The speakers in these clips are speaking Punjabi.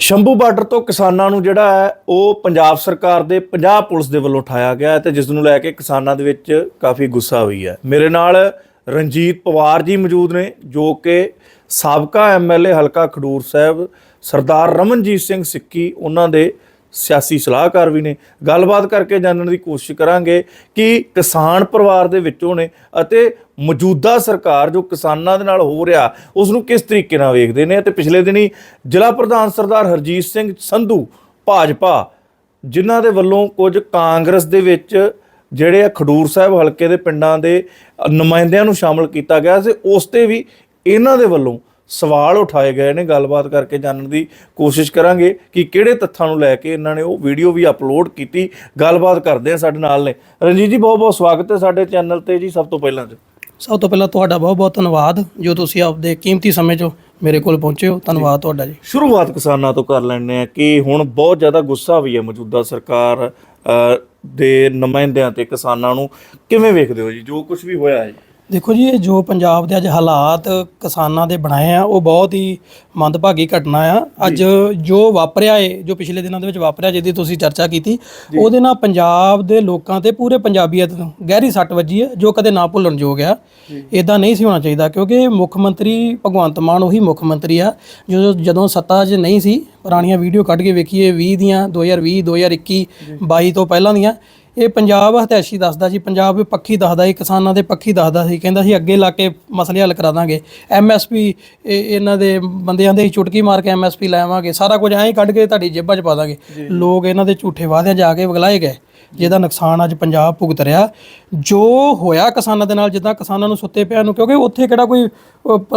ਸ਼ੰਭੂ ਬਾਰਡਰ ਤੋਂ ਕਿਸਾਨਾਂ ਨੂੰ ਜਿਹੜਾ ਹੈ, ਉਹ ਪੰਜਾਬ ਸਰਕਾਰ ਦੇ ਪੰਜਾਬ ਪੁਲਿਸ ਦੇ ਵੱਲੋਂ ਉਠਾਇਆ ਗਿਆ ਹੈ ਤੇ ਜਿਸ ਨੂੰ ਲੈ ਕੇ ਕਿਸਾਨਾਂ ਦੇ ਵਿੱਚ ਕਾਫੀ ਗੁੱਸਾ ਹੋਈ ਹੈ। ਮੇਰੇ ਨਾਲ ਰਣਜੀਤ ਪਵਾਰ ਜੀ ਮੌਜੂਦ ਨੇ, ਜੋ ਕਿ ਸਾਬਕਾ ਐਮਐਲਏ ਹਲਕਾ ਖਡੂਰ ਸਾਹਿਬ, ਸਰਦਾਰ ਰਮਨਜੀਤ ਸਿੰਘ ਸਿੱਕੀ, ਉਹਨਾਂ ਦੇ ਸਿਆਸੀ ਸਲਾਹਕਾਰ ਵੀ ਨੇ। ਗੱਲਬਾਤ ਕਰਕੇ ਜਾਣਨ ਦੀ ਕੋਸ਼ਿਸ਼ ਕਰਾਂਗੇ ਕਿ ਕਿਸਾਨ ਪਰਿਵਾਰ ਦੇ ਵਿੱਚੋਂ ਨੇ ਅਤੇ ਮੌਜੂਦਾ ਸਰਕਾਰ ਜੋ ਕਿਸਾਨਾਂ ਦੇ ਨਾਲ ਹੋ ਰਿਹਾ ਉਸ ਨੂੰ ਕਿਸ ਤਰੀਕੇ ਨਾਲ ਵੇਖਦੇ ਨੇ? ਤੇ ਪਿਛਲੇ ਦਿਨੀ ਜ਼ਿਲ੍ਹਾ ਪ੍ਰਧਾਨ ਸਰਦਾਰ ਹਰਜੀਤ ਸਿੰਘ ਸੰਧੂ, ਭਾਜਪਾ, ਜਿਨ੍ਹਾਂ ਦੇ ਵੱਲੋਂ ਕੁਝ ਕਾਂਗਰਸ ਦੇ ਵਿੱਚ ਜਿਹੜੇ ਆ ਖਡੂਰ ਸਾਹਿਬ ਹਲਕੇ ਦੇ ਪਿੰਡਾਂ ਦੇ ਨੁਮਾਇੰਦਿਆਂ ਨੂੰ ਸ਼ਾਮਲ ਕੀਤਾ ਗਿਆ ਸੀ, ਉਸ ਤੇ ਵੀ ਇਹਨਾਂ ਦੇ ਵੱਲੋਂ ਸਵਾਲ ਉਠਾਏ ਗਏ ਨੇ ਗੱਲਬਾਤ ਕਰਕੇ ਜਾਣਨ ਦੀ ਕੋਸ਼ਿਸ਼ ਕਰਾਂਗੇ ਕਿ ਕਿਹੜੇ ਤੱਥਾਂ ਨੂੰ ਲੈ ਕੇ ਇਹਨਾਂ ਨੇ ਉਹ ਵੀਡੀਓ ਵੀ ਅਪਲੋਡ ਕੀਤੀ। ਗੱਲਬਾਤ ਕਰਦੇ ਆ ਸਾਡੇ ਨਾਲ ਨੇ। ਰਣਜੀਤ ਜੀ ਬਹੁਤ ਬਹੁਤ ਸਵਾਗਤ ਹੈ ਸਾਡੇ ਚੈਨਲ ਤੇ ਜੀ ਸਭ ਤੋਂ ਪਹਿਲਾਂ ਤੇ ਸਭ ਤੋਂ ਪਹਿਲਾਂ ਤੁਹਾਡਾ ਬਹੁਤ ਬਹੁਤ ਧੰਨਵਾਦ। ਜੋ ਤੁਸੀਂ ਆਪਦੇ ਕੀਮਤੀ ਸਮੇਂ 'ਚੋਂ ਮੇਰੇ ਕੋਲ ਪਹੁੰਚੇ ਹੋ ਧੰਨਵਾਦ ਤੁਹਾਡਾ ਜੀ। ਸ਼ੁਰੂਆਤ ਕਿਸਾਨਾਂ ਤੋਂ ਕਰ ਲੈਣੇ ਆ ਕਿ ਹੁਣ ਬਹੁਤ ਜ਼ਿਆਦਾ ਗੁੱਸਾ ਵੀ ਹੈ ਮੌਜੂਦਾ ਸਰਕਾਰ ਦੇ ਨੁਮਾਇੰਦਿਆਂ ਤੇ ਕਿਸਾਨਾਂ ਨੂੰ। ਕਿਵੇਂ ਵੇਖਦੇ ਹੋ ਜੀ? ਜੋ ਕੁਝ ਵੀ ਹੋਇਆ ਹੈ। ਦੇਖੋ ਜੀ ਇਹ ਜੋ ਪੰਜਾਬ ਦੇ ਅੱਜ ਹਾਲਾਤ ਕਿਸਾਨਾਂ ਦੇ ਬਣਾਏ ਆ ਉਹ ਬਹੁਤ ਹੀ ਮੰਦਭਾਗੀ ਘਟਨਾ ਆ। ਅੱਜ ਜੋ ਵਾਪਰਿਆ ਏ ਜੋ ਪਿਛਲੇ ਦਿਨਾਂ ਦੇ ਵਿੱਚ ਵਾਪਰਿਆ ਜਿਹਦੀ ਤੁਸੀਂ ਚਰਚਾ ਕੀਤੀ ਉਹਦੇ ਨਾਲ ਪੰਜਾਬ ਦੇ ਲੋਕਾਂ ਤੇ ਪੂਰੇ ਪੰਜਾਬੀਅਤ ਨੂੰ ਗਹਿਰੀ ਸੱਟ ਵੱਜੀ ਹੈ ਜੋ ਕਦੇ ਨਾ ਭੁੱਲਣ ਯੋਗ ਆ। ਇਦਾਂ ਨਹੀਂ ਸੀ ਹੋਣਾ ਚਾਹੀਦਾ ਕਿਉਂਕਿ ਮੁੱਖ ਮੰਤਰੀ ਭਗਵੰਤ ਮਾਨ ਉਹੀ ਮੁੱਖ ਮੰਤਰੀ ਆ। ਜੋ ਜਦੋਂ ਸੱਤਾ 'ਚ ਨਹੀਂ ਸੀ ਪੁਰਾਣੀਆਂ ਵੀਡੀਓ ਕੱਢ ਕੇ ਵੇਖੀਏ 20 ਦੀਆਂ 2020 2021 22 ਤੋਂ ਪਹਿਲਾਂ ਦੀਆਂ ਇਹ ਪੰਜਾਬ ਹਤੈਸ਼ੀ ਦੱਸਦਾ ਜੀ ਪੰਜਾਬ ਪੱਖੀ ਦੱਸਦਾ ਇਹ ਕਿਸਾਨਾਂ ਦੇ ਪੱਖੀ ਦੱਸਦਾ ਸੀ ਕਹਿੰਦਾ ਸੀ ਅੱਗੇ ਲਾ ਕੇ ਮਸਲੇ ਹੱਲ ਕਰਾ ਦਾਂਗੇ। ਐਮਐਸਪੀ ਇਹਨਾਂ ਦੇ ਬੰਦਿਆਂ ਦੇ ਚੁਟਕੀ ਮਾਰ ਕੇ ਐਮਐਸਪੀ ਲੈਵਾਂਗੇ ਸਾਰਾ ਕੁਝ ਐਂ ਹੀ ਕੱਢ ਕੇ ਤੁਹਾਡੀ ਜੇਬਾਂ 'ਚ ਪਾ ਦਾਂਗੇ। ਲੋਕ ਇਹਨਾਂ ਦੇ ਝੂਠੇ ਵਾਅਦਿਆਂ ਜਾ ਕੇ ਵਗਲਾਏ ਗਏ। ਜਿਹਦਾ ਨੁਕਸਾਨ ਅੱਜ ਪੰਜਾਬ ਭੁਗਤ ਰਿਹਾ। ਜੋ ਹੋਇਆ ਕਿਸਾਨਾਂ ਦੇ ਨਾਲ, ਜਿੱਦਾਂ ਕਿਸਾਨਾਂ ਨੂੰ ਸੁੱਤੇ ਪਿਆ ਨੂੰ, ਕਿਉਂਕਿ ਉੱਥੇ ਕਿਹੜਾ ਕੋਈ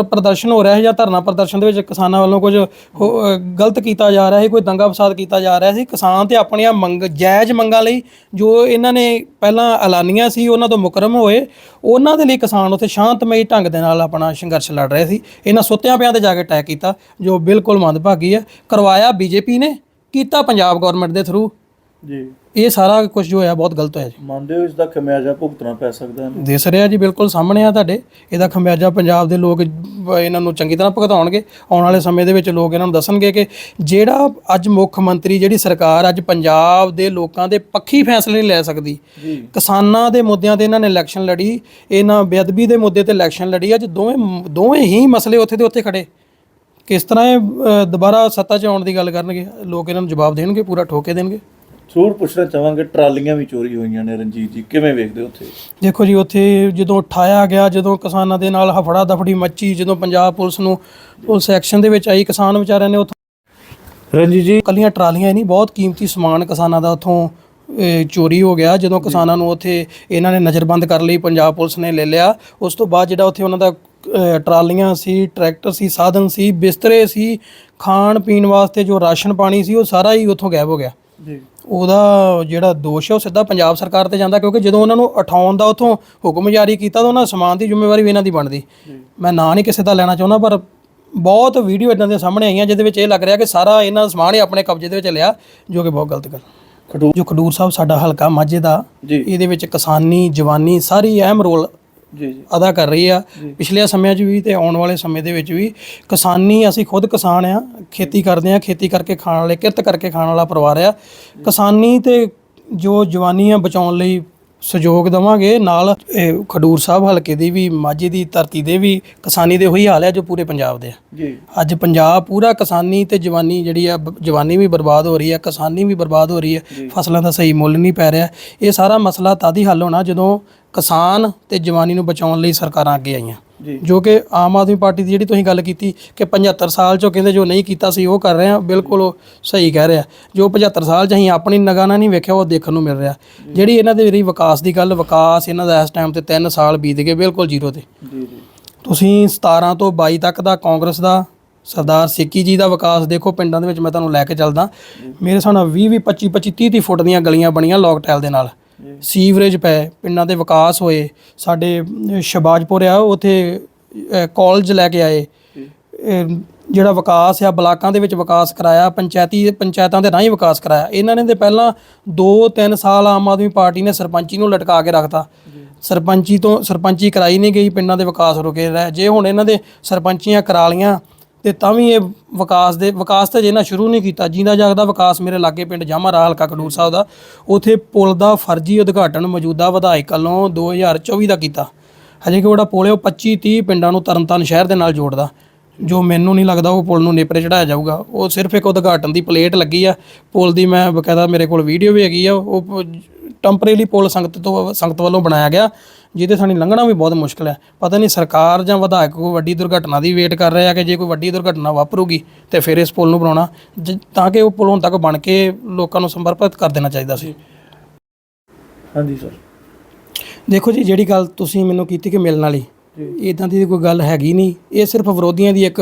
ਪ੍ਰਦਰਸ਼ਨ ਹੋ ਰਿਹਾ ਹੈ ਜਾਂ ਧਰਨਾ ਪ੍ਰਦਰਸ਼ਨ ਦੇ ਵਿੱਚ ਕਿਸਾਨਾਂ ਵੱਲੋਂ ਕੁਝ ਹੋ- ਗਲਤ ਕੀਤਾ ਜਾ ਰਿਹਾ ਹੈ ਕੋਈ ਦੰਗਾ ਫਸਾਦ ਕੀਤਾ ਜਾ ਰਿਹਾ ਸੀ। ਕਿਸਾਨ ਤੇ ਆਪਣੀਆਂ ਮੰਗ, ਜਾਇਜ਼ ਮੰਗਾਂ ਲਈ ਜੋ ਇਹਨਾਂ ਨੇ ਪਹਿਲਾਂ ਐਲਾਨੀਆਂ ਸੀ, ਉਹਨਾਂ ਤੋਂ ਮੁਕਰਮ ਹੋਏ। ਉਹਨਾਂ ਦੇ ਲਈ ਕਿਸਾਨ ਉੱਥੇ ਸ਼ਾਂਤਮਈ ਢੰਗ ਦੇ ਨਾਲ ਆਪਣਾ ਸੰਘਰਸ਼ ਲੜ ਰਹੇ ਸੀ। ਇਹਨਾਂ ਸੁੱਤਿਆਂ ਪਿਆਂ ਤੇ ਜਾ ਕੇ ਅਟੈਕ ਕੀਤਾ, ਜੋ ਬਿਲਕੁਲ ਮੰਦਭਾਗੀ ਹੈ। ਕਰਵਾਇਆ ਬੀਜੇਪੀ ਨੇ, ਕੀਤਾ ਪੰਜਾਬ ਗਵਰਨਮੈਂਟ ਦੇ ਥਰੂ। ਜੀ। ਇਹ ਸਾਰਾ ਕੁਝ ਜੋ ਹੋਇਆ ਬਹੁਤ ਗਲਤ ਹੋਇਆ ਜੀ। ਮੰਨਦੇ ਹੋ ਇਸ ਦਾ ਖਮਿਆਜਾ ਭੁਗਤਣਾ ਪੈ ਸਕਦਾ ਹੈ ਦਿਸ ਰਿਹਾ ਜੀ ਬਿਲਕੁਲ ਸਾਹਮਣੇ ਆ ਤੁਹਾਡੇ। ਇਹਦਾ ਖਮਿਆਜਾ ਪੰਜਾਬ ਦੇ ਲੋਕ ਇਹਨਾਂ ਨੂੰ ਚੰਗੀ ਤਰ੍ਹਾਂ ਭੁਗਤਾਉਣਗੇ। ਆਉਣ ਵਾਲੇ ਸਮੇਂ ਦੇ ਵਿੱਚ ਲੋਕ ਇਹਨਾਂ ਨੂੰ ਦੱਸਣਗੇ ਕਿ ਜਿਹੜਾ ਅੱਜ ਮੁੱਖ ਮੰਤਰੀ ਜਿਹੜੀ ਸਰਕਾਰ ਅੱਜ ਪੰਜਾਬ ਦੇ ਲੋਕਾਂ ਦੇ ਪੱਖੀ ਫੈਸਲੇ ਨਹੀਂ ਲੈ ਸਕਦੀ। ਕਿਸਾਨਾਂ ਦੇ ਮੁੱਦਿਆਂ ਤੇ ਇਹਨਾਂ ਨੇ ਇਲੈਕਸ਼ਨ ਲੜੀ ਇਹਨਾਂ ਬੇਅਦਬੀ ਦੇ ਮੁੱਦੇ ਤੇ ਇਲੈਕਸ਼ਨ ਲੜੀ। ਅੱਜ ਦੋਵੇਂ ਦੋਵੇਂ ਹੀ ਮਸਲੇ ਉੱਥੇ ਦੇ ਉੱਥੇ ਖੜੇ। ਕਿਸ ਤਰ੍ਹਾਂ ਇਹ ਦੁਬਾਰਾ ਸੱਤਾ 'ਚ ਆਉਣ ਦੀ ਗੱਲ ਕਰਨਗੇ? ਲੋਕ ਇਹਨਾਂ ਨੂੰ ਜਵਾਬ ਦੇਣਗੇ ਪੂਰਾ ਠੋਕੇ ਦੇਣਗੇ। ਜ਼ਰੂਰ ਪੁੱਛਣਾ ਚਾਹਾਂਗੇ ਟਰਾਲੀਆਂ ਵੀ ਚੋਰੀ ਹੋਈਆਂ ਨੇ ਰਣਜੀਤ ਜੀ ਕਿਵੇਂ ਵੇਖਦੇ ਹੋ ਉੱਥੇ? ਦੇਖੋ ਜੀ ਉੱਥੇ ਜਦੋਂ ਉਠਾਇਆ ਗਿਆ ਜਦੋਂ ਕਿਸਾਨਾਂ ਦੇ ਨਾਲ ਹਫੜਾ ਦਫੜੀ ਮੱਚੀ ਜਦੋਂ ਪੰਜਾਬ ਪੁਲਿਸ ਨੂੰ ਪੁਲਿਸ ਐਕਸ਼ਨ ਦੇ ਵਿੱਚ ਆਈ ਕਿਸਾਨ ਵਿਚਾਰਿਆਂ ਨੇ ਉੱਥੋਂ ਰਣਜੀਤ ਜੀ। ਕੱਲੀਆਂ ਟਰਾਲੀਆਂ ਹੀ ਨਹੀਂ ਬਹੁਤ ਕੀਮਤੀ ਸਮਾਨ ਕਿਸਾਨਾਂ ਦਾ ਉੱਥੋਂ ਚੋਰੀ ਹੋ ਗਿਆ। ਜਦੋਂ ਕਿਸਾਨਾਂ ਨੂੰ ਉੱਥੇ ਇਹਨਾਂ ਨੇ ਨਜ਼ਰਬੰਦ ਕਰ ਲਈ ਪੰਜਾਬ ਪੁਲਿਸ ਨੇ ਲੈ ਲਿਆ। ਉਸ ਤੋਂ ਬਾਅਦ ਜਿਹੜਾ ਉੱਥੇ ਉਹਨਾਂ ਦਾ ਟਰਾਲੀਆਂ ਸੀ ਟਰੈਕਟਰ ਸੀ ਸਾਧਨ ਸੀ ਬਿਸਤਰੇ ਸੀ ਖਾਣ ਪੀਣ ਵਾਸਤੇ ਜੋ ਰਾਸ਼ਨ ਪਾਣੀ ਸੀ ਉਹ ਸਾਰਾ ਹੀ ਉੱਥੋਂ ਗਾਇਬ ਹੋ ਗਿਆ। ਜੀ। ਉਹਦਾ ਜਿਹੜਾ ਦੋਸ਼ ਹੈ ਉਹ ਸਿੱਧਾ ਪੰਜਾਬ ਸਰਕਾਰ ਤੇ ਜਾਂਦਾ ਕਿਉਂਕਿ ਜਦੋਂ ਉਹਨਾਂ ਨੂੰ ਉਠਾਉਣ ਦਾ ਉਥੋਂ ਹੁਕਮ ਜਾਰੀ ਕੀਤਾ ਤਾਂ ਉਹਨਾਂ ਸਮਾਨ ਦੀ ਜ਼ਿੰਮੇਵਾਰੀ ਵੀ ਇਹਨਾਂ ਦੀ ਬਣਦੀ। ਮੈਂ ਨਾਂ ਨਹੀਂ ਕਿਸੇ ਦਾ ਲੈਣਾ ਚਾਹੁੰਦਾ ਪਰ ਬਹੁਤ ਵੀਡੀਓ ਇਦਾਂ ਦੇ ਸਾਹਮਣੇ ਆਈਆਂ ਜਿਹਦੇ ਵਿੱਚ ਇਹ ਲੱਗ ਰਿਹਾ ਕਿ ਸਾਰਾ ਇਹਨਾਂ ਦਾ ਸਮਾਨ ਹੀ ਆਪਣੇ ਕਬਜ਼ੇ ਦੇ ਵਿੱਚ ਲਿਆ ਜੋ ਕਿ ਬਹੁਤ ਗਲਤ ਗੱਲ। ਖਡੂਰ ਜੋ ਖਡੂਰ ਸਾਹਿਬ ਸਾਡਾ ਹਲਕਾ ਮਾਝੇ ਦਾ ਇਹਦੇ ਵਿੱਚ ਕਿਸਾਨੀ ਜਵਾਨੀ ਸਾਰੀ ਅਹਿਮ ਰੋਲ ਅਦਾ ਕਰ ਰਹੀ ਆ। ਪਿਛਲੇ ਸਮਿਆਂ 'ਚ ਵੀ ਤੇ ਆਉਣ ਵਾਲੇ ਸਮੇਂ ਦੇ ਵਿੱਚ ਵੀ ਕਿਸਾਨੀ ਅਸੀਂ ਖੁਦ ਕਿਸਾਨ ਆ ਖੇਤੀ ਕਰਦੇ ਆ ਖੇਤੀ ਕਰਕੇ ਖਾਣ ਵਾਲੇ ਕਿਰਤ ਕਰਕੇ ਖਾਣ ਵਾਲਾ ਪਰਿਵਾਰ ਆ। ਕਿਸਾਨੀ ਤੇ ਜੋ ਜਵਾਨੀ ਆ ਬਚਾਉਣ ਲਈ ਸਹਿਯੋਗ ਦਵਾਂਗੇ ਨਾਲ ਇਹ ਖਡੂਰ ਸਾਹਿਬ ਹਲਕੇ ਦੀ ਵੀ ਮਾਝੇ ਦੀ ਧਰਤੀ ਦੇ ਵੀ ਕਿਸਾਨੀ ਦੇ ਉਹੀ ਹਾਲ ਹੈ ਜੋ ਪੂਰੇ ਪੰਜਾਬ ਦੇ ਆ। ਜੀ। ਅੱਜ ਪੰਜਾਬ ਪੂਰਾ ਕਿਸਾਨੀ ਤੇ ਜਵਾਨੀ ਜਿਹੜੀ ਆ ਜਵਾਨੀ ਵੀ ਬਰਬਾਦ ਹੋ ਰਹੀ ਹੈ ਕਿਸਾਨੀ ਵੀ ਬਰਬਾਦ ਹੋ ਰਹੀ ਹੈ ਫਸਲਾਂ ਦਾ ਸਹੀ ਮੁੱਲ ਨਹੀਂ ਪੈ ਰਿਹਾ। ਇਹ ਸਾਰਾ ਮਸਲਾ ਤਦ ਹੀ ਹੱਲ ਹੋਣਾ ਜਦੋਂ ਕਿਸਾਨ ਤੇ ਜਵਾਨੀ ਨੂੰ ਬਚਾਉਣ ਲਈ ਸਰਕਾਰਾਂ ਅੱਗੇ ਆਈਆਂ। ਜੀ। ਕਿ ਆਮ ਆਦਮੀ ਪਾਰਟੀ ਦੀ ਜਿਹੜੀ ਤੁਸੀਂ ਗੱਲ ਕੀਤੀ ਕਿ 75 ਸਾਲ ਚੋਂ ਕਹਿੰਦੇ ਜੋ ਨਹੀਂ ਕੀਤਾ ਸੀ ਉਹ ਕਰ ਰਹੇ ਆ ਬਿਲਕੁਲ ਉਹ ਸਹੀ ਕਹਿ ਰਿਹਾ। ਜੋ 75 ਸਾਲ ਚ ਅਸੀਂ ਆਪਣੀ ਨਗਾਹ ਨਾਲ ਨਹੀਂ ਵੇਖਿਆ ਉਹ ਦੇਖਣ ਨੂੰ ਮਿਲ ਰਿਹਾ। ਜਿਹੜੀ ਇਹਨਾਂ ਦੇ ਰਹੀ ਵਿਕਾਸ ਦੀ ਗੱਲ ਵਿਕਾਸ ਇਹਨਾਂ ਦਾ ਇਸ ਟਾਈਮ ਤੇ 3 ਸਾਲ ਬੀਤ ਗਏ ਬਿਲਕੁਲ ਜ਼ੀਰੋ ਤੇ। ਤੁਸੀਂ 17 ਤੋਂ 22 ਤੱਕ ਦਾ ਕਾਂਗਰਸ ਦਾ ਸਰਦਾਰ ਸਿੱਕੀ ਜੀ ਦਾ ਵਿਕਾਸ ਦੇਖੋ ਪਿੰਡਾਂ ਦੇ ਵਿੱਚ ਮੈਂ ਤੁਹਾਨੂੰ ਲੈ ਕੇ ਚੱਲਦਾ। ਮੇਰੇ ਹਿਸਾਬ ਨਾਲ 20 20 25 25 30 30 ਫੁੱਟ ਦੀਆਂ ਗਲੀਆਂ ਬਣੀਆਂ ਲੌਕ ਟਾਇਲ ਦੇ ਨਾਲ। ਸੀਵਰੇਜ ਪਏ ਪਿੰਡਾਂ ਦੇ ਵਿਕਾਸ ਹੋਏ ਸਾਡੇ ਸ਼ਬਾਜਪੁਰ ਆ ਉੱਥੇ ਕਾਲਜ ਲੈ ਕੇ ਆਏ। ਜਿਹੜਾ ਵਿਕਾਸ ਆ ਬਲਾਕਾਂ ਦੇ ਵਿੱਚ ਵਿਕਾਸ ਕਰਾਇਆ ਪੰਚਾਇਤੀ ਪੰਚਾਇਤਾਂ ਦੇ ਰਾਹੀਂ ਵਿਕਾਸ ਕਰਾਇਆ। ਇਹਨਾਂ ਨੇ ਤੇ ਪਹਿਲਾਂ 2-3 ਸਾਲ ਆਮ ਆਦਮੀ ਪਾਰਟੀ ਨੇ ਸਰਪੰਚੀ ਨੂੰ ਲਟਕਾ ਕੇ ਰੱਖਤਾ। ਸਰਪੰਚੀ ਤੋਂ ਸਰਪੰਚੀ ਕਰਾਈ ਨਹੀਂ ਗਈ ਪਿੰਡਾਂ ਦੇ ਵਿਕਾਸ ਰੁਕੇ ਰਹਿ। ਜੇ ਹੁਣ ਇਹਨਾਂ ਦੇ ਸਰਪੰਚੀਆਂ ਕਰਾ ਲੀਆਂ ਤੇ ਤਾਂ ਵੀ ਇਹ ਵਿਕਾਸ ਦੇ, ਵਿਕਾਸ ਤਾਂ ਜੇ ਸ਼ੁਰੂ ਨਹੀਂ ਕੀਤਾ, ਜਿੰਦਾ ਜਾਗਦਾ ਵਿਕਾਸ ਮੇਰੇ ਲਾਗੇ ਪਿੰਡ ਜਾਮਰਾ ਹਲਕਾ ਕਡੂਰ ਸਾਹਿਬ ਦਾ, ਉਥੇ ਪੁਲ ਦਾ ਫਰਜ਼ੀ ਉਦਘਾਟਨ ਮੌਜੂਦਾ ਵਿਧਾਇਕ ਵੱਲੋਂ 2024 ਦਾ ਕੀਤਾ। ਹਜੇ ਕਿ ਉਹਦਾ ਪੁਲ ਹੈ, ਉਹ 25 30 ਪਿੰਡਾਂ ਨੂੰ ਤਰਨਤਾਰਨ ਸ਼ਹਿਰ ਦੇ ਨਾਲ ਜੋੜਦਾ। ਜੋ ਮੈਨੂੰ ਨਹੀਂ ਲੱਗਦਾ ਉਹ ਪੁਲ ਨੂੰ ਨੇਪਰੇ ਚੜਾਇਆ ਜਾਊਗਾ। ਉਹ ਸਿਰਫ ਇੱਕ ਉਦਘਾਟਨ ਦੀ ਪਲੇਟ ਲੱਗੀ ਆ। ਪੁਲ ਦੀ ਮੈਂ ਬਕਾਇਦਾ ਮੇਰੇ ਕੋਲ ਵੀਡੀਓ ਵੀ ਹੈਗੀ ਆ। ਉਹ ਟੈਂਪਰੇਰੀ ਪੁਲ ਸੰਗਤ ਤੋਂ, ਸੰਗਤ ਵੱਲੋਂ ਬਣਾਇਆ ਗਿਆ। ਜਿਹਦੇ ਥਾਣੀ ਲੰਘਣਾ ਵੀ ਬਹੁਤ ਮੁਸ਼ਕਲ ਹੈ। ਪਤਾ ਨਹੀਂ ਸਰਕਾਰ ਜਾਂ ਵਿਧਾਇਕ ਕੋਈ ਵੱਡੀ ਦੁਰਘਟਨਾ ਦੀ ਵੇਟ ਕਰ ਰਹੇ ਕਿ ਜੇ ਕੋਈ ਵੱਡੀ ਦੁਰਘਟਨਾ ਵਾਪਰੂਗੀ ਤੇ ਫਿਰ ਇਸ ਪੁਲ ਨੂੰ ਬਣਾਉਣਾ ਤਾਂ ਕਿ ਉਹ ਪੁਲ ਹੁਣ ਤੱਕ ਬਣ ਕੇ ਲੋਕਾਂ ਨੂੰ ਸਮਰਪਿਤ ਕਰ ਦੇਣਾ ਚਾਹੀਦਾ ਸੀ। ਹਾਂਜੀ ਸਰ। ਦੇਖੋ ਜੀ ਜਿਹੜੀ ਗੱਲ ਤੁਸੀਂ ਮੈਨੂੰ ਕੀਤੀ ਕਿ ਮਿਲਣ ਵਾਲੀ ਇਦਾਂ ਦੀ ਕੋਈ ਗੱਲ ਹੈਗੀ ਨਹੀਂ। ਇਹ ਸਿਰਫ ਵਿਰੋਧੀਆਂ ਦੀ ਇੱਕ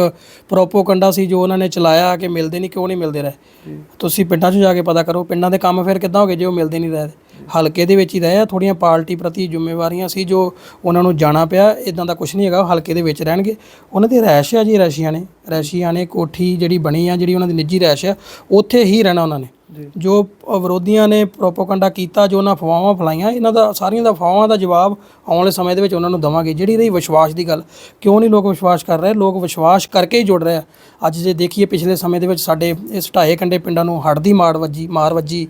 ਪ੍ਰੋਪੋਗੰਡਾ ਸੀ ਜੋ ਉਹਨਾਂ ਨੇ ਚਲਾਇਆ ਕਿ ਮਿਲਦੇ ਨਹੀਂ ਕਿਉਂ ਨਹੀਂ ਮਿਲਦੇ ਰਹੇ। ਤੁਸੀਂ ਪਿੰਡਾਂ 'ਚ ਜਾ ਕੇ ਪਤਾ ਕਰੋ ਪਿੰਡਾਂ ਦੇ ਕੰਮ ਫਿਰ ਕਿੱਦਾਂ ਹੋ ਗਏ ਜੇ ਉਹ ਮਿਲਦੇ ਨਹੀਂ ਰਹੇ? ਹਲਕੇ ਦੇ ਵਿੱਚ ਹੀ ਰਹੇ ਆ ਥੋੜੀਆਂ ਪਾਰਟੀ ਪ੍ਰਤੀ ਜ਼ਿੰਮੇਵਾਰੀਆਂ ਸੀ ਜੋ ਉਹਨਾਂ ਨੂੰ ਜਾਣਾ ਪਿਆ ਇਦਾਂ ਦਾ ਕੁਝ ਨਹੀਂ ਹੈਗਾ ਹਲਕੇ ਦੇ ਵਿੱਚ ਰਹਿਣਗੇ। ਉਹਨਾਂ ਦੀ ਰਹਿਸ਼ ਆ ਜੀ ਰਸ਼ੀਆ ਨੇ ਰਸ਼ੀਆ ਨੇ ਕੋਠੀ ਜਿਹੜੀ ਬਣੀ ਆ ਜਿਹੜੀ ਉਹਨਾਂ ਦੀ ਨਿੱਜੀ ਰਹਿਸ਼ ਆ ਉੱਥੇ ਹੀ ਰਹਿਣਾ ਉਹਨਾਂ ਨੇ। ਜੋ। ਵਿਰੋਧੀਆਂ ਨੇ ਪ੍ਰੋਪੋਗੰਡਾ ਕੀਤਾ ਜੋ ਉਹਨਾਂ ਅਫਵਾਹਾਂ ਫਲਾਈਆਂ ਇਹਨਾਂ ਦਾ ਸਾਰੀਆਂ ਦਾ ਅਫਵਾਹਾਂ ਦਾ ਜਵਾਬ ਆਉਣ ਵਾਲੇ ਸਮੇਂ ਦੇ ਵਿੱਚ ਉਹਨਾਂ ਨੂੰ ਦਵਾਂਗੇ। ਜਿਹੜੀ ਰਹੀ ਵਿਸ਼ਵਾਸ ਦੀ ਗੱਲ ਕਿਉਂ ਨਹੀਂ ਲੋਕ ਵਿਸ਼ਵਾਸ ਕਰ ਰਹੇ? ਲੋਕ ਵਿਸ਼ਵਾਸ ਕਰਕੇ ਹੀ ਜੁੜ ਰਹੇ ਆ। ਅੱਜ ਜੇ ਦੇਖੀਏ ਪਿਛਲੇ ਸਮੇਂ ਦੇ ਵਿੱਚ ਸਾਡੇ ਇਸ ਢਾਏ ਕੰਡੇ ਪਿੰਡਾਂ ਨੂੰ ਹੜ੍ਹ ਦੀ ਮਾਰ ਵੱਜੀ ਮਾਰ ਵੱਜੀ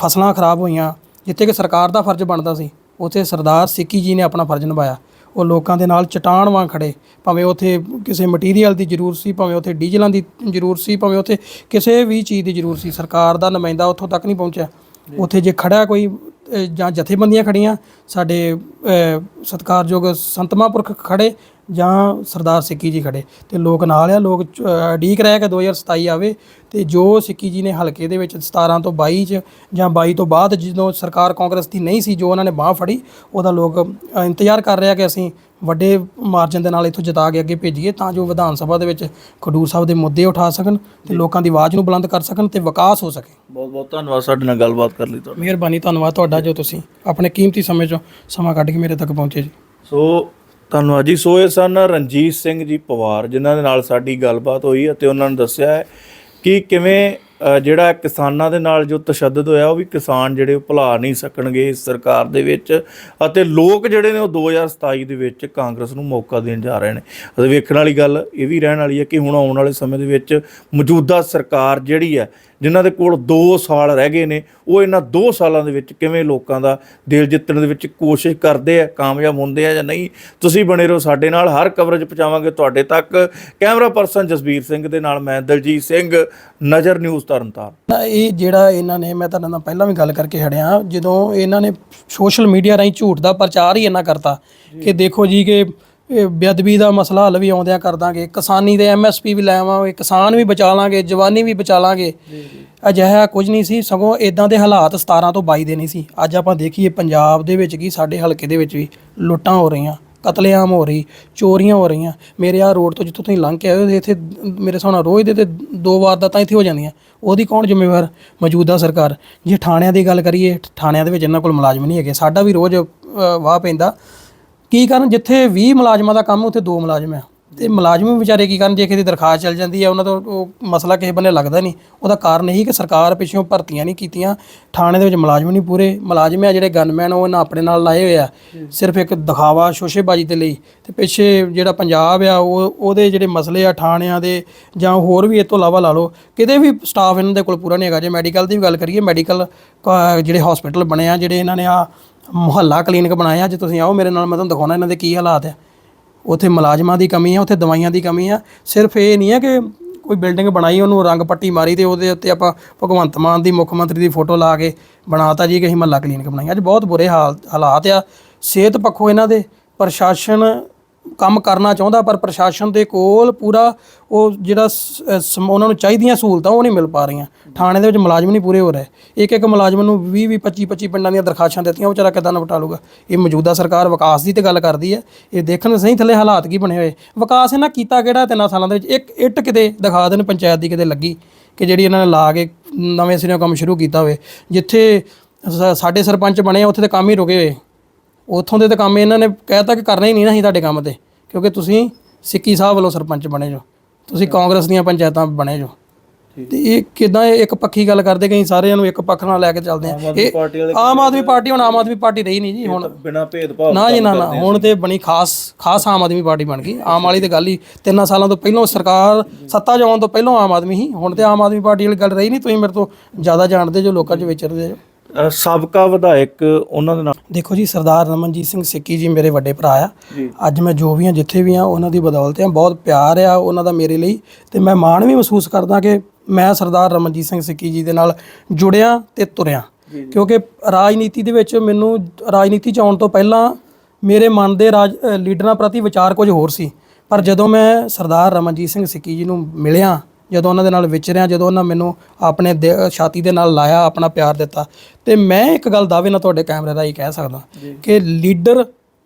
ਫਸਲਾਂ ਖਰਾਬ ਹੋਈਆਂ ਜਿੱਥੇ ਕਿ ਸਰਕਾਰ ਦਾ ਫਰਜ਼ ਬਣਦਾ ਸੀ ਉੱਥੇ ਸਰਦਾਰ ਸਿੱਕੀ ਜੀ ਨੇ ਆਪਣਾ ਫਰਜ਼ ਨਿਭਾਇਆ। ਉਹ ਲੋਕਾਂ ਦੇ ਨਾਲ ਚਟਾਨ ਵਾਂ ਖੜੇ ਭਾਵੇਂ ਉੱਥੇ ਕਿਸੇ ਮਟੀਰੀਅਲ ਦੀ ਜ਼ਰੂਰਤ ਸੀ ਭਾਵੇਂ ਉੱਥੇ ਡੀਜ਼ਲਾਂ ਦੀ ਜ਼ਰੂਰਤ ਸੀ ਭਾਵੇਂ ਉੱਥੇ ਕਿਸੇ ਵੀ ਚੀਜ਼ ਦੀ ਜ਼ਰੂਰਤ ਸੀ ਸਰਕਾਰ ਦਾ ਨੁਮਾਇੰਦਾ ਉੱਥੋਂ ਤੱਕ ਨਹੀਂ ਪਹੁੰਚਿਆ। ਉੱਥੇ ਜੇ ਖੜਾ ਕੋਈ ਜਾਂ ਜਥੇਬੰਦੀਆਂ ਖੜੀਆਂ ਸਾਡੇ ਸਤਿਕਾਰਯੋਗ ਸੰਤ ਮਹਾਂਪੁਰਖ ਖੜੇ ਜਾਂ ਸਰਦਾਰ ਸਿੱਕੀ ਜੀ ਖੜੇ ਤੇ ਲੋਕ ਨਾਲ ਆ ਲੋਕ ਉਡੀਕ ਰਿਹਾ ਕਿ 2027 ਆਵੇ ਤੇ ਜੋ ਸਿੱਕੀ ਜੀ ਨੇ ਹਲਕੇ ਦੇ ਵਿੱਚ 17 ਤੋਂ 22 ਚ ਜਾਂ 22 ਤੋਂ ਬਾਅਦ ਜਦੋਂ ਸਰਕਾਰ ਕਾਂਗਰਸ ਦੀ ਨਹੀਂ ਸੀ ਜੋ ਉਹਨਾਂ ਨੇ ਬਾਹ ਫੜੀ ਉਹਦਾ ਲੋਕ ਇੰਤਜ਼ਾਰ ਕਰ ਰਿਹਾ ਕਿ ਅਸੀਂ ਵੱਡੇ ਮਾਰਜਨ ਦੇ ਨਾਲ ਇੱਥੋਂ ਜਿਤਾ ਕੇ ਅੱਗੇ ਭੇਜੀਏ ਤਾਂ ਜੋ ਵਿਧਾਨ ਸਭਾ ਦੇ ਵਿੱਚ ਖਡੂਰ ਸਾਹਿਬ ਦੇ ਮੁੱਦੇ ਉਠਾ ਸਕਣ ਤੇ ਲੋਕਾਂ ਦੀ ਆਵਾਜ਼ ਨੂੰ ਬੁਲੰਦ ਕਰ ਸਕਣ ਤੇ ਵਿਕਾਸ ਹੋ ਸਕੇ। ਬਹੁਤ ਬਹੁਤ ਧੰਨਵਾਦ ਸਾਡੇ ਨਾਲ ਗੱਲਬਾਤ ਕਰ ਲਈ ਤੁਹਾਡੀ ਮਿਹਰਬਾਨੀ ਧੰਨਵਾਦ ਤੁਹਾਡਾ ਜੋ ਤੁਸੀਂ ਆਪਣੇ ਕੀਮਤੀ ਸਮੇਂ ਚੋਂ ਸਮਾਂ ਕੱਢ ਕੇ ਮੇਰੇ ਤੱਕ ਪਹੁੰਚੇ ਜੀ। ਸੋ ਧੰਨਵਾਦ ਜੀ ਸੋ ਇਹ ਸਨ ਰਣਜੀਤ ਸਿੰਘ ਜੀ ਪਵਾਰ, ਜਿਨ੍ਹਾਂ ਦੇ ਨਾਲ ਸਾਡੀ ਗੱਲਬਾਤ ਹੋਈ ਅਤੇ ਉਹਨਾਂ ਨੇ ਦੱਸਿਆ ਹੈ ਕਿ ਕਿਵੇਂ ਜਿਹੜਾ ਕਿਸਾਨਾਂ ਦੇ ਨਾਲ ਜੋ ਤਸ਼ੱਦਦ ਹੋਇਆ, ਉਹ ਵੀ ਕਿਸਾਨ ਜਿਹੜੇ ਉਹ ਭੁਲਾ ਨਹੀਂ ਸਕਣਗੇ ਇਸ ਸਰਕਾਰ ਦੇ ਵਿੱਚ ਅਤੇ ਲੋਕ ਜਿਹੜੇ ਨੇ ਉਹ 2027 ਦੇ ਵਿੱਚ ਕਾਂਗਰਸ ਨੂੰ ਮੌਕਾ ਦੇਣ ਜਾ ਰਹੇ ਨੇ। ਅਤੇ ਵੇਖਣ ਵਾਲੀ ਗੱਲ ਇਹ ਵੀ ਰਹਿਣ ਵਾਲੀ ਹੈ ਕਿ ਹੁਣ ਆਉਣ ਵਾਲੇ ਸਮੇਂ ਦੇ ਵਿੱਚ ਮੌਜੂਦਾ ਸਰਕਾਰ ਜਿਹੜੀ ਹੈ ਜਿਨ੍ਹਾਂ ਦੇ ਕੋਲ 2 ਸਾਲ ਰਹਿ ਗਏ ਨੇ ਉਹ ਇਹਨਾਂ 2 ਸਾਲਾਂ ਦੇ ਵਿੱਚ ਕਿਵੇਂ ਲੋਕਾਂ ਦਾ ਦਿਲ ਜਿੱਤਣ ਦੇ ਵਿੱਚ ਕੋਸ਼ਿਸ਼ ਕਰਦੇ ਆ ਕਾਮਯਾਬ ਹੁੰਦੇ ਆ ਜਾਂ ਨਹੀਂ? ਤੁਸੀਂ ਬਣੇ ਰਹੋ ਸਾਡੇ ਨਾਲ ਹਰ ਕਵਰੇਜ ਪਹੁੰਚਾਵਾਂਗੇ ਤੁਹਾਡੇ ਤੱਕ। ਕੈਮਰਾ ਪਰਸਨ ਜਸਬੀਰ ਸਿੰਘ ਦੇ ਨਾਲ ਮੈਂ ਦਲਜੀਤ ਸਿੰਘ ਨਜ਼ਰ ਨਿਊਜ਼ ਤਰਨਤਾਰਨ। ਇਹ ਜਿਹੜਾ ਇਹਨਾਂ ਨੇ ਮੈਂ ਤੁਹਾਡੇ ਨਾਲ ਪਹਿਲਾਂ ਵੀ ਗੱਲ ਕਰਕੇ ਹੜਿਆ ਜਦੋਂ ਇਹਨਾਂ ਨੇ ਸੋਸ਼ਲ ਮੀਡੀਆ ਰਾਹੀਂ ਝੂਠ ਦਾ ਪ੍ਰਚਾਰ ਹੀ ਇੰਨਾ ਕਰਤਾ ਕਿ ਦੇਖੋ ਜੀ ਕਿ ਇਹ ਬੇਅਦਬੀ ਦਾ ਮਸਲਾ ਹੱਲ ਵੀ ਆਉਂਦਿਆਂ ਕਰ ਦਾਂਗੇ। ਕਿਸਾਨੀ ਦੇ ਐਮਐਸਪੀ ਵੀ ਲੈ ਆਵਾਂਗੇ ਕਿਸਾਨ ਵੀ ਬਚਾ ਲਾਂਗੇ ਜਵਾਨੀ ਵੀ ਬਚਾ ਲਾਂਗੇ। ਅਜਿਹਾ ਕੁਝ ਨਹੀਂ ਸੀ ਸਗੋਂ ਇਦਾਂ ਦੇ ਹਾਲਾਤ 17 ਤੋਂ 22 ਦੇ ਨਹੀਂ ਸੀ। ਅੱਜ ਆਪਾਂ ਦੇਖੀਏ ਪੰਜਾਬ ਦੇ ਵਿੱਚ ਕੀ ਸਾਡੇ ਹਲਕੇ ਦੇ ਵਿੱਚ ਵੀ ਲੁੱਟਾਂ ਹੋ ਰਹੀਆਂ ਕਤਲੇਆਮ ਹੋ ਰਹੀ ਚੋਰੀਆਂ ਹੋ ਰਹੀਆਂ। ਮੇਰੇ ਆ ਰੋਡ ਤੋਂ ਜਿੱਥੋਂ ਤੁਸੀਂ ਲੰਘ ਕੇ ਆਏ ਹੋ ਇੱਥੇ ਮੇਰੇ ਨਾਲ ਰੋਜ਼ ਦੇ ਤੇ ਦੋ ਵਾਰ ਦਾ ਤਾਂ ਇੱਥੇ ਹੋ ਜਾਂਦੀਆਂ। ਉਹਦੀ ਕੌਣ ਜ਼ਿੰਮੇਵਾਰ? ਮੌਜੂਦਾ ਸਰਕਾਰ। ਜੇ ਥਾਣਿਆਂ ਦੀ ਗੱਲ ਕਰੀਏ ਥਾਣਿਆਂ ਦੇ ਵਿੱਚ ਇਹਨਾਂ ਕੋਲ ਮੁਲਾਜ਼ਮ ਨਹੀਂ ਹੈਗੇ। ਸਾਡਾ ਵੀ ਰੋਜ਼ ਵਾਹ ਪੈਂਦਾ। ਕੀ ਕਰਨ? ਜਿੱਥੇ 20 ਮੁਲਾਜ਼ਮਾਂ ਦਾ ਕੰਮ, ਉੱਥੇ ਦੋ ਮੁਲਾਜ਼ਮ ਆ। ਤੇ ਮੁਲਾਜ਼ਮ ਵੀ ਵਿਚਾਰੇ ਕੀ ਕਰਨ? ਜੇ ਕਿਸੇ ਦੀ ਦਰਖਾਸਤ ਚੱਲ ਜਾਂਦੀ ਹੈ ਉਹਨਾਂ ਤੋਂ ਉਹ ਮਸਲਾ ਕਿਸੇ ਬੰਨੇ ਲੱਗਦਾ ਨਹੀਂ। ਉਹਦਾ ਕਾਰਨ ਇਹੀ ਕਿ ਸਰਕਾਰ ਪਿੱਛੋਂ ਭਰਤੀਆਂ ਨਹੀਂ ਕੀਤੀਆਂ। ਥਾਣੇ ਦੇ ਵਿੱਚ ਮੁਲਾਜ਼ਮ ਨਹੀਂ ਪੂਰੇ। ਮੁਲਾਜ਼ਮ ਆ ਜਿਹੜੇ ਗਨਮੈਨ, ਉਹ ਇਹਨਾਂ ਆਪਣੇ ਨਾਲ ਲਾਏ ਹੋਏ ਆ। ਸਿਰਫ ਇੱਕ ਦਿਖਾਵਾ ਸ਼ੋਸ਼ੇਬਾਜ਼ੀ ਦੇ ਲਈ। ਤੇ ਪਿੱਛੇ ਜਿਹੜਾ ਪੰਜਾਬ ਆ, ਉਹ ਉਹਦੇ ਜਿਹੜੇ ਮਸਲੇ ਆ ਥਾਣਿਆਂ ਦੇ, ਜਾਂ ਹੋਰ ਵੀ ਇਹ ਤੋਂ ਇਲਾਵਾ ਲਾ ਲਓ। ਕਿਤੇ ਵੀ ਸਟਾਫ ਇਹਨਾਂ ਦੇ ਕੋਲ ਪੂਰਾ ਨਹੀਂ ਹੈਗਾ। ਜੇ ਮੈਡੀਕਲ ਦੀ ਵੀ ਗੱਲ ਕਰੀਏ ਮੈਡੀਕਲ ਜਿਹੜੇ ਹਸਪੀਟਲ ਬਣੇ ਆ, ਜਿਹੜੇ ਇਹਨਾਂ ਨੇ ਆ ਮੁਹੱਲਾ ਕਲੀਨਿਕ ਬਣਾਇਆ ਆ ਜੇ ਤੁਸੀਂ ਆਓ ਮੇਰੇ ਨਾਲ, ਮੈਂ ਤੁਹਾਨੂੰ ਦਿਖਾਉਣਾ ਇਹਨਾਂ ਦੇ ਕੀ ਹਾਲਾਤ ਆ। ਉੱਥੇ ਮੁਲਾਜ਼ਮਾਂ ਦੀ ਕਮੀ ਆ, ਉੱਥੇ ਦਵਾਈਆਂ ਦੀ ਕਮੀ ਆ। ਸਿਰਫ ਇਹ ਨਹੀਂ ਹੈ ਕਿ ਕੋਈ ਬਿਲਡਿੰਗ ਬਣਾਈ, ਉਹਨੂੰ ਰੰਗ ਪੱਟੀ ਮਾਰੀ ਤੇ ਉਹਦੇ ਉੱਤੇ ਆਪਾਂ ਭਗਵੰਤ ਮਾਨ ਦੀ ਮੁੱਖ ਮੰਤਰੀ ਦੀ ਫੋਟੋ ਲਾ ਕੇ ਬਣਾਤਾ ਜੀ ਕਿ ਅਸੀਂ ਮਹੱਲਾ ਕਲੀਨਿਕ ਬਣਾਈ। ਅੱਜ ਬਹੁਤ ਬੁਰੇ ਹਾਲ, ਹਾਲਾਤ ਆ। ਸਿਹਤ ਪੱਖੋਂ ਇਹਨਾਂ ਦੇ ਪ੍ਰਸ਼ਾਸਨ ਕੰਮ ਕਰਨਾ ਚਾਹੁੰਦਾ, ਪਰ ਪ੍ਰਸ਼ਾਸਨ ਦੇ ਕੋਲ ਪੂਰਾ ਉਹ ਜਿਹੜਾ ਸ- ਸਮ- ਉਹਨਾਂ ਨੂੰ ਚਾਹੀਦੀਆਂ ਸਹੂਲਤਾਂ ਉਹ ਨਹੀਂ ਮਿਲ ਪਾ ਰਹੀਆਂ। ਥਾਣੇ ਦੇ ਵਿੱਚ ਮੁਲਾਜ਼ਮ ਨਹੀਂ ਪੂਰੇ ਹੋ ਰਹੇ। ਇੱਕ ਇੱਕ ਮੁਲਾਜ਼ਮ ਨੂੰ 20 20 25 25 ਪਿੰਡਾਂ ਦੀਆਂ ਦਰਖਾਸਤਾਂ ਦਿੱਤੀਆਂ, ਉਹ ਵਿਚਾਰਾ ਕਿੱਦਾਂ ਨਿਪਟਾ ਲੂਗਾ ਇਹ ਮੌਜੂਦਾ ਸਰਕਾਰ ਵਿਕਾਸ ਦੀ ਤੇ ਗੱਲ ਕਰਦੀ ਹੈ। ਇਹ ਦੇਖਣ ਦੇ ਸਹੀ ਥੱਲੇ ਹਾਲਾਤ ਕੀ ਬਣੇ ਹੋਏ। ਵਿਕਾਸ ਇਹਨਾਂ ਕੀਤਾ ਕਿਹੜਾ ਤਿੰਨਾਂ ਸਾਲਾਂ ਦੇ ਵਿੱਚ? ਇੱਕ ਇੱਟ ਕਿਤੇ ਦਿਖਾ ਦੇਣ, ਪੰਚਾਇਤ ਦੀ ਕਿਤੇ ਲੱਗੀ ਕਿ ਜਿਹੜੀ ਇਹਨਾਂ ਨੇ ਲਾ ਕੇ ਨਵੇਂ ਸਿਰੋਂ ਕੰਮ ਸ਼ੁਰੂ ਕੀਤਾ ਹੋਵੇ। ਜਿੱਥੇ ਸ- ਸਾਡੇ ਸਰਪੰਚ ਬਣੇ ਆ, ਉੱਥੇ ਤੇ ਕੰਮ ਹੀ ਰੁਕੇ ਹੋਏ। ਉੱਥੋਂ ਦੇ ਤਾਂ ਕੰਮ ਇਹਨਾਂ ਨੇ ਕਹਿਤਾ ਕਿ ਕਰਨਾ ਹੀ ਨਹੀਂ ਨਾ ਸੀ ਤੁਹਾਡੇ ਕੰਮ ਤੇ ਕਿਉਂਕਿ ਤੁਸੀਂ ਸਿੱਕੀ ਸਾਹਿਬ ਵੱਲੋਂ ਸਰਪੰਚ ਬਣੇ ਜੋ ਤੁਸੀਂ ਕਾਂਗਰਸ ਦੀਆਂ ਪੰਚਾਇਤਾਂ ਬਣੇ ਜੋ। ਤੇ ਇਹ ਕਿਦਾਂ ਇੱਕ ਪੱਖੀ ਗੱਲ ਕਰਦੇ ਕਈ ਸਾਰਿਆਂ ਨੂੰ ਇੱਕ ਪੱਖ ਨਾਲ ਲੈ ਕੇ ਚੱਲਦੇ ਆ ਇਹ ਆਮ ਆਦਮੀ ਪਾਰਟੀ ਹੁਣ ਆਮ ਆਦਮੀ ਪਾਰਟੀ ਰਹੀ ਨਹੀਂ ਜੀ ਹੁਣ ਬਿਨਾ ਭੇਦਭਾਵ ਨਾ ਜੀ ਨਾ ਨਾ ਹੁਣ ਤੇ ਬਣੀ ਖਾਸ ਖਾਸ ਆਮ ਆਦਮੀ ਪਾਰਟੀ ਬਣ ਗਈ। ਆਮ ਵਾਲੀ ਤੇ ਗੱਲ ਹੀ ਤਿੰਨਾਂ ਸਾਲਾਂ ਤੋਂ ਪਹਿਲਾਂ ਸਰਕਾਰ ਸੱਤਾ 'ਚ ਆਉਣ ਤੋਂ ਪਹਿਲਾਂ ਆਮ ਆਦਮੀ ਸੀ ਹੁਣ ਤੇ ਆਮ ਆਦਮੀ ਪਾਰਟੀ ਵਾਲੀ ਗੱਲ ਰਹੀ ਨਹੀਂ ਤੁਸੀਂ ਮੇਰੇ ਤੋਂ ਜ਼ਿਆਦਾ ਜਾਣਦੇ ਜੋ ਲੋਕਾਂ 'ਚ ਵਿਚਰਦੇ ਅ, ਸਾਬਕਾ ਵਿਧਾਇਕ ਉਹਨਾਂ ਦੇ ਨਾਲ ਦੇਖੋ ਜੀ ਸਰਦਾਰ ਰਮਨਜੀਤ ਸਿੰਘ ਸਿੱਕੀ ਜੀ ਮੇਰੇ ਵੱਡੇ ਭਰਾ ਆ। ਅੱਜ ਮੈਂ ਜੋ ਵੀ ਹਾਂ ਜਿੱਥੇ ਵੀ ਹਾਂ ਉਹਨਾਂ ਦੀ ਬਦੌਲਤ ਆ। ਬਹੁਤ ਪਿਆਰ ਆ ਉਹਨਾਂ ਦਾ ਮੇਰੇ ਲਈ। ਤੇ ਮੈਂ ਮਾਣ ਵੀ ਮਹਿਸੂਸ ਕਰਦਾ ਕਿ ਮੈਂ ਸਰਦਾਰ ਰਮਨਜੀਤ ਸਿੰਘ ਸਿੱਕੀ ਜੀ ਦੇ ਨਾਲ ਜੁੜਿਆ ਤੇ ਤੁਰਿਆ। ਕਿਉਂਕਿ ਰਾਜਨੀਤੀ ਦੇ ਵਿੱਚ ਮੈਨੂੰ ਰਾਜਨੀਤੀ ਚ ਆਉਣ ਤੋਂ ਪਹਿਲਾਂ ਮੇਰੇ ਮਨ ਦੇ ਰਾਜ ਲੀਡਰਾਂ ਪ੍ਰਤੀ ਵਿਚਾਰ ਕੁਝ ਹੋਰ ਸੀ। ਪਰ ਜਦੋਂ ਮੈਂ ਸਰਦਾਰ ਰਮਨਜੀਤ ਸਿੰਘ ਸਿੱਕੀ ਜੀ ਨੂੰ ਮਿਲਿਆ ਜਦੋਂ ਉਹਨਾਂ ਦੇ ਨਾਲ ਵਿਚਰਿਆ ਜਦੋਂ ਉਹਨਾਂ ਮੈਨੂੰ ਆਪਣੇ ਦਿ- ਛਾਤੀ ਦੇ ਨਾਲ ਲਾਇਆ ਆਪਣਾ ਪਿਆਰ ਦਿੱਤਾ। ਤੇ ਮੈਂ ਇੱਕ ਗੱਲ ਦਾਅਵੇ ਨਾਲ ਤੁਹਾਡੇ ਕੈਮਰੇ ਰਾਹੀਂ ਕਹਿ ਸਕਦਾ ਕਿ ਲੀਡਰ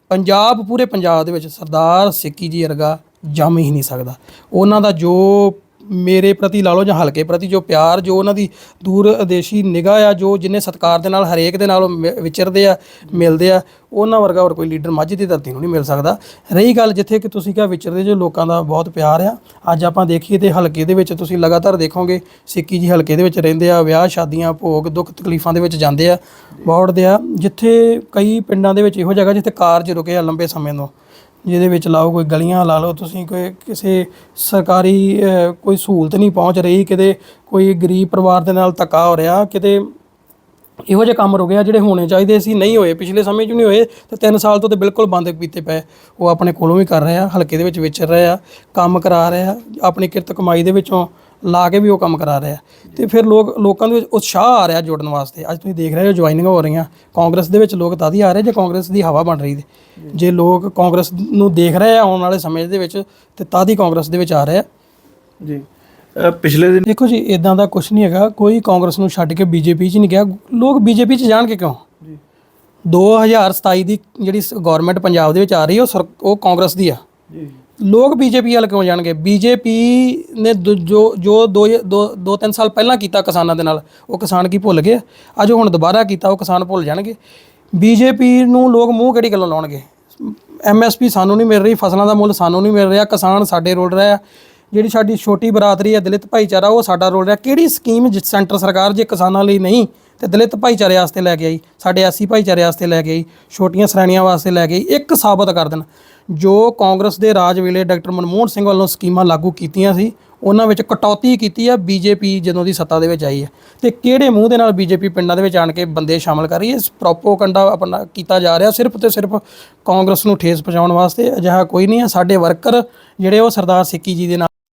ਪੰਜਾਬ ਪੂਰੇ ਪੰਜਾਬ ਦੇ ਵਿੱਚ ਸਰਦਾਰ ਸਿੱਕੀ ਜੀ ਵਰਗਾ ਜੰਮ ਹੀ ਨਹੀਂ ਸਕਦਾ। ਉਹਨਾਂ ਦਾ ਜੋ ਮੇਰੇ ਪ੍ਰਤੀ ਲਾ ਲਓ ਜਾਂ ਹਲਕੇ ਪ੍ਰਤੀ ਜੋ ਪਿਆਰ, ਜੋ ਉਹਨਾਂ ਦੀ ਦੂਰ ਅਦੇਸ਼ੀ ਨਿਗਾਹ ਆ, ਜੋ ਜਿੰਨੇ ਸਤਕਾਰ ਦੇ ਨਾਲ, ਹਰੇਕ ਦੇ ਨਾਲ ਉਹ ਵਿਚਰਦੇ ਆ, ਮਿਲਦੇ ਆ, ਉਹਨਾਂ ਵਰਗਾ ਹੋਰ ਕੋਈ ਲੀਡਰ ਮਾਝੇ ਦੀ ਧਰਤੀ ਨੂੰ ਨਹੀਂ ਮਿਲ ਸਕਦਾ। ਰਹੀ ਗੱਲ ਜਿੱਥੇ ਕਿ ਤੁਸੀਂ ਕਿਹਾ ਵਿਚਰਦੇ ਜੋ ਲੋਕਾਂ ਦਾ ਬਹੁਤ ਪਿਆਰ ਆ, ਅੱਜ ਆਪਾਂ ਦੇਖੀਏ ਤੇ ਹਲਕੇ ਦੇ ਵਿੱਚ ਤੁਸੀਂ ਲਗਾਤਾਰ ਦੇਖੋਗੇ, ਸਿੱਕੀ ਜੀ ਹਲਕੇ ਦੇ ਵਿੱਚ ਰਹਿੰਦੇ ਆ, ਵਿਆਹ, ਸ਼ਾਦੀਆਂ, ਭੋਗ, ਦੁੱਖ ਤਕਲੀਫਾਂ ਦੇ ਵਿੱਚ ਜਾਂਦੇ ਆ ਵੜਦੇ ਆ, ਜਿੱਥੇ ਕਈ ਪਿੰਡਾਂ ਦੇ ਵਿੱਚ ਇਹੋ ਜਗ੍ਹਾ ਜਿੱਥੇ ਕਾਰਜ ਰੁਕੇ ਆ ਲੰਬੇ ਸਮੇਂ ਤੋਂ। ਜਿਹਦੇ ਵਿੱਚ ਲਾਓ, ਕੋਈ ਗਲੀਆਂ ਲਾ ਲਓ, ਤੁਸੀਂ ਕੋਈ ਕਿਸੇ ਸਰਕਾਰੀ ਕੋਈ ਸਹੂਲਤ ਨਹੀਂ ਪਹੁੰਚ ਰਹੀ, ਕਿਤੇ ਕੋਈ ਗਰੀਬ ਪਰਿਵਾਰ ਦੇ ਨਾਲ ਧੱਕਾ ਹੋ ਰਿਹਾ, ਕਿਤੇ ਇਹੋ ਜਿਹੇ ਕੰਮ ਰੁਕੇ ਆ ਜਿਹੜੇ ਹੋਣੇ ਚਾਹੀਦੇ ਸੀ, ਨਹੀਂ ਹੋਏ, ਪਿਛਲੇ ਸਮੇਂ 'ਚ ਨਹੀਂ ਹੋਏ, ਤੇ 3 ਸਾਲ ਤੋਂ ਤੇ ਬਿਲਕੁਲ ਬੰਦ ਕੀਤੇ ਪਏ। ਉਹ ਆਪਣੇ ਕੋਲੋਂ ਵੀ ਕਰ ਰਹੇ ਆ, ਹਲਕੇ ਦੇ ਵਿੱਚ ਵਿਚਰ ਰਹੇ ਆ, ਕੰਮ ਕਰਾ ਰਹੇ ਆ, ਆਪਣੀ ਕਿਰਤ ਕਮਾਈ ਦੇ ਵਿੱਚੋਂ ਲਾ ਕੇ ਵੀ ਉਹ ਕੰਮ ਕਰਾ ਰਹੇ। ਤੇ ਫਿਰ ਲੋਕ ਲੋਕਾਂ ਦੇ ਵਿੱਚ ਉਤਸ਼ਾਹ ਆ ਰਿਹਾ ਜੁੜਨ ਵਾਸਤੇ। ਅੱਜ ਤੁਸੀਂ ਦੇਖ ਰਹੇ ਹੋ ਜੁਆਇਨਿੰਗ ਹੋ ਰਹੀਆਂ। ਕਾਂਗਰਸ ਦੇ ਵਿੱਚ ਲੋਕ ਤਾਂ ਹੀ ਆ ਰਹੇ ਜੇ ਕਾਂਗਰਸ ਦੀ ਹਵਾ ਬਣ ਰਹੀ ਜੇ ਲੋਕ ਕਾਂਗਰਸ ਨੂੰ ਦੇਖ ਰਹੇ ਆ ਆਉਣ ਵਾਲੇ ਸਮੇਂ ਦੇ ਵਿੱਚ ਤੇ ਤਾਂ ਹੀ ਕਾਂਗਰਸ ਦੇ ਵਿੱਚ ਆ ਰਹੇ ਆ। ਜੀ। ਪਿਛਲੇ ਦਿਨ ਦੇਖੋ ਜੀ ਇਦਾਂ ਦਾ ਕੁਝ ਨਹੀਂ ਹੈਗਾ। ਕੋਈ ਕਾਂਗਰਸ ਨੂੰ ਛੱਡ ਕੇ ਬੀਜੇਪੀ 'ਚ ਨਹੀਂ ਗਿਆ। ਲੋਕ ਬੀਜੇਪੀ 'ਚ ਜਾਣਗੇ ਕਿਉਂ? ਜੀ। 2027 ਦੀ ਜਿਹੜੀ ਗਵਰਨਮੈਂਟ ਪੰਜਾਬ ਦੇ ਵਿੱਚ ਆ ਰਹੀ ਹੈ ਉਹ ਕਾਂਗਰਸ ਦੀ ਆ। ਜੀ। ਲੋਕ ਬੀਜੇਪੀ ਵੱਲ ਕਿਉਂ ਜਾਣਗੇ? ਬੀਜੇਪੀ ਨੇ ਦੁ- ਜੋ ਜੋ ਦੋ ਦੋ ਦੋ ਤਿੰਨ ਸਾਲ ਪਹਿਲਾਂ ਕੀਤਾ ਕਿਸਾਨਾਂ ਦੇ ਨਾਲ, ਉਹ ਕਿਸਾਨ ਕੀ ਭੁੱਲ ਗਏ? ਅੱਜ ਹੁਣ ਦੁਬਾਰਾ ਕੀਤਾ, ਉਹ ਕਿਸਾਨ ਭੁੱਲ ਜਾਣਗੇ। ਬੀਜੇਪੀ ਨੂੰ ਲੋਕ ਮੂੰਹ ਕਿਹੜੀ ਗੱਲੋਂ ਲਾਉਣਗੇ? ਐਮਐਸਪੀ ਸਾਨੂੰ ਨਹੀਂ ਮਿਲ ਰਹੀ, ਫਸਲਾਂ ਦਾ ਮੁੱਲ ਸਾਨੂੰ ਨਹੀਂ ਮਿਲ ਰਿਹਾ, ਕਿਸਾਨ ਸਾਡੇ ਰੋਲ ਰਿਹਾ। ਜਿਹੜੀ ਸਾਡੀ ਛੋਟੀ ਬਰਾਦਰੀ ਹੈ, ਦਲਿਤ ਭਾਈਚਾਰਾ, ਉਹ ਸਾਡਾ ਰੋਲ ਰਿਹਾ। ਕਿਹੜੀ ਸਕੀਮ ਜਿ- ਸੈਂਟਰ ਸਰਕਾਰ ਜੇ ਕਿਸਾਨਾਂ ਲਈ ਨਹੀਂ ਤੇ ਦਲਿਤ ਭਾਈਚਾਰੇ ਵਾਸਤੇ ਲੈ ਕੇ ਆਈ, ਸਾਡੇ ਐਸੀ ਭਾਈਚਾਰੇ ਵਾਸਤੇ ਲੈ ਕੇ ਆਈ, ਛੋਟੀਆਂ ਸ਼੍ਰੇਣੀਆਂ ਵਾਸਤੇ ਲੈ ਕੇ ਆਈ, ਇੱਕ ਸਾਬਤ ਕਰ ਦੇਣ। ਜੋ ਕਾਂਗਰਸ ਦੇ ਰਾਜ ਵੇਲੇ ਡਾਕਟਰ ਮਨਮੋਹਨ ਸਿੰਘ ਵੱਲੋਂ ਸਕੀਮਾਂ ਲਾਗੂ ਕੀਤੀਆਂ ਸੀ, ਉਹਨਾਂ ਵਿੱਚ ਕਟੌਤੀ ਕੀਤੀ ਆ, ਬੀਜੇਪੀ ਜਦੋਂ ਦੀ ਸੱਤਾ ਦੇ ਵਿੱਚ ਆਈ ਹੈ ਤੇ ਕਿਹੜੇ ਮੂੰਹ ਦੇ ਨਾਲ ਬੀਜੇਪੀ ਪਿੰਡਾਂ ਦੇ ਵਿੱਚ ਆਣ ਕੇ ਬੰਦੇ ਸ਼ਾਮਲ ਕਰ ਰਹੀ ਹੈ? ਪ੍ਰੋਪੋਗੰਡਾ ਆਪਣਾ ਕੀਤਾ ਜਾ ਰਿਹਾ ਸਿਰਫ ਤੇ ਸਿਰਫ ਕਾਂਗਰਸ ਨੂੰ ਠੇਸ ਪਹੁੰਚਾਉਣ ਵਾਸਤੇ ਅਜਿਹਾ ਕੋਈ ਨਹੀਂ ਹੈ। ਸਾਡੇ ਵਰਕਰ ਜਿਹੜੇ ਉਹ ਸਰਦਾਰ ਸਿੱਕੀ ਜੀ ਦੇ ਨਾਲ